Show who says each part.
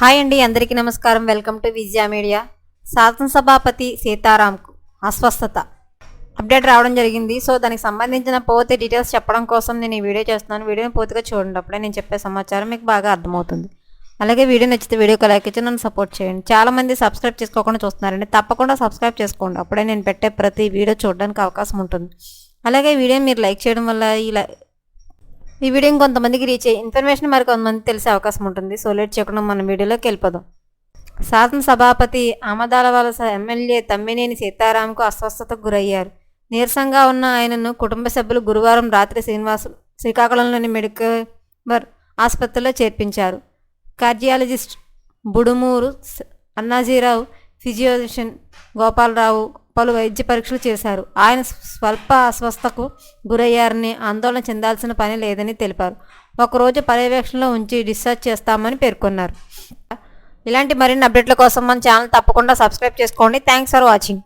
Speaker 1: Hi అండి అందరికీ నమస్కారం. Welcome to Vijaya media. శాసనసభాపతి సీతారాంకు అస్వస్థత. అప్డేట్ రావడం జరిగింది. సో దానికి సంబంధించిన పూర్తి డీటెయిల్స్ చెప్పడం కోసం నేను ఈ వీడియో చేస్తున్నాను. వీడియోని పూర్తిగా చూడండి. అప్పుడే నేను చెప్పే సమాచారం మీకు బాగా అర్థమవుతుంది. అలాగే వీడియో నచ్చితే వీడియోకి లైక్ ఇచ్చి నన్ను సపోర్ట్ చేయండి. చాలా మంది సబ్స్క్రైబ్ చేసుకోకుండా చూస్తున్నారండి. తప్పకుండా సబ్స్క్రైబ్ చేసుకోండి. అప్పుడే నేను పెట్టే ప్రతి వీడియో చూడడానికి అవకాశం ఉంటుంది. అలాగే వీడియో మీరు లైక్ చేయడం వల్ల ఈ ఈ వీడియో కొంతమందికి రీచ్ అయ్యి ఇన్ఫర్మేషన్ మరి కొంతమంది తెలిసే అవకాశం ఉంటుంది. సో లేట్ చేయకుండా మన వీడియోలోకి వెళ్ళిపోదాం. శాసనసభాపతి ఆమదాలవలస ఎమ్మెల్యే తమ్మినేని సీతారాంకు అస్వస్థతకు గురయ్యారు. నీరసంగా ఉన్న ఆయనను కుటుంబ సభ్యులు గురువారం రాత్రి శ్రీనివాస్ శ్రీకాకుళంలోని మెడికల్ ఆసుపత్రిలో చేర్పించారు. కార్డియాలజిస్ట్ బుడుమూరు అన్నాజీరావు ఫిజియోషియన్ గోపాలరావు పలు వైద్య పరీక్షలు చేశారు. ఆయన స్వల్ప అస్వస్థకు గురయ్యారని ఆందోళన చెందాల్సిన పని లేదని తెలిపారు. ఒకరోజు పర్యవేక్షణలో ఉంచి డిశ్చార్జ్ చేస్తామని పేర్కొన్నారు. ఇలాంటి మరిన్ని అప్డేట్ల కోసం మన ఛానల్ తప్పకుండా సబ్స్క్రైబ్ చేసుకోండి. Thanks for watching.